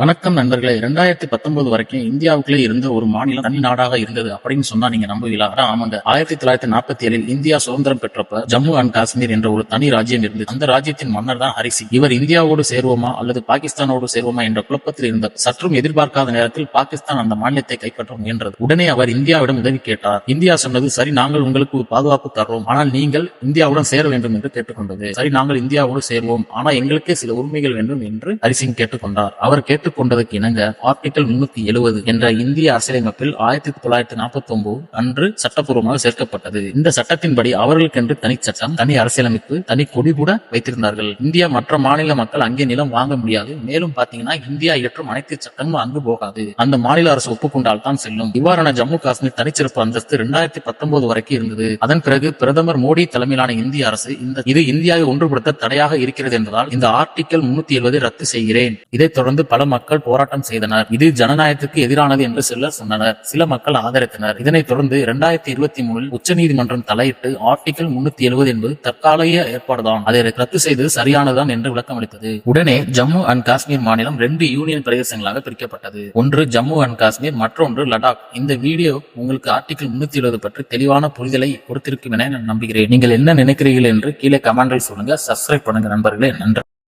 வணக்கம் நண்பர்களே. இரண்டாயிரத்தி பத்தொன்பது வரைக்கும் இந்தியாவுக்குள்ளே இருந்த ஒரு மாநிலம் தனி நாடாக இருந்தது அப்படின்னு சொன்னா நீங்க நம்புவீங்களா? ஆமாங்க. ஆயிரத்தி தொள்ளாயிரத்தி நாற்பத்தி ஏழில் இந்தியா சுதந்திரம் பெற்றப்ப ஜம்மு அண்ட் காஷ்மீர் என்ற ஒரு தனி ராஜ்யம் இருந்தது. அந்த ராஜ்யத்தின் மன்னர் தான் ஹரிசி. இவர் இந்தியாவோடு சேருவோமா அல்லது பாகிஸ்தானோடு சேருவோமா என்ற குழப்பத்தில் இருந்த சற்றும் எதிர்பார்க்காத நேரத்தில் பாகிஸ்தான் அந்த மாநிலத்தை கைப்பற்ற முயன்றது. உடனே அவர் இந்தியாவிடம் உதவி கேட்டார். இந்தியா சொன்னது சரி நாங்கள் உங்களுக்கு பாதுகாப்பு தர்றோம். ஆனால் நீங்கள் இந்தியாவுடன் சேர வேண்டும் என்று கேட்டுக்கொண்டது. சரி நாங்கள் இந்தியாவோடு சேருவோம். ஆனால் எங்களுக்கே சில உரிமைகள் வேண்டும் என்று ஹரிசிங் கேட்டுக்கொண்டார். அவர் கேட்டு கேட்டுக்கொண்டதற்கு இணங்க ஆர்டிகல் முன்னூத்தி எழுபது என்ற இந்திய அரசியலமைப்பில் ஆயிரத்தி தொள்ளாயிரத்தி நாற்பத்தி ஒன்பது அன்று சட்டப்பூர்வமாக சேர்க்கப்பட்டது. இந்த சட்டத்தின்படி அவர்களுக்கென்று தனி சட்டம் தனி அரசியலமைப்பு தனி கொடி கூட வைத்திருந்தார்கள். இந்தியா மற்ற மாநில மக்கள் அங்கே நிலம் வாங்க முடியாது. மேலும் பாத்தீங்கன்னா இந்தியா இயற்றும் அனைத்து சட்டங்களும் அங்கு போகாது. அந்த மாநில அரசு ஒப்புக்கொண்டால் தான் செல்லும். இவ்வாறான ஜம்மு காஷ்மீர் தனிச்சிறப்பு அந்தஸ்து இரண்டாயிரத்தி பத்தொன்பது வரைக்கும் இருந்தது. அதன் பிறகு பிரதமர் மோடி தலைமையிலான இந்திய அரசு இந்த இது இந்தியாவை ஒன்றுபடுத்த தடையாக இருக்கிறது என்பதால் இந்த ஆர்டிகல் முன்னூத்தி எழுபதை ரத்து செய்கிறேன். இதைத் தொடர்ந்து பல மக்கள் போராட்டம் செய்தனர். இது ஜனநாயகத்திற்கு எதிரானது என்று சிலர் சொன்னனர். சில மக்கள் ஆதரித்தனர். இதனைத் தொடர்ந்து இரண்டாயிரத்தி இருபத்தி மூணில் உச்சநீதிமன்றம் தலையிட்டு ஆர்டிகல் முன்னூத்தி எழுபது என்பது தற்காலிக ஏற்பாடுதான். அதை ரத்து செய்தது சரியானதுதான் என்று விளக்கமளித்தது. உடனே ஜம்மு அண்ட் காஷ்மீர் மாநிலம் ரெண்டு யூனியன் பிரதேசங்களாக பிரிக்கப்பட்டது. ஒன்று ஜம்மு அண்ட் காஷ்மீர் மற்றொன்று லடாக். இந்த வீடியோ உங்களுக்கு ஆர்டிகல் முன்னூத்தி எழுபது பற்றி தெளிவான புரிதலை கொடுத்திருக்கும் என நான் நம்புகிறேன். நீங்கள் என்ன நினைக்கிறீர்கள் என்று கீழே கமெண்டில் சொல்லுங்க. சப்ஸ்கிரைப் பண்ணுங்க நண்பர்களே. நன்றி.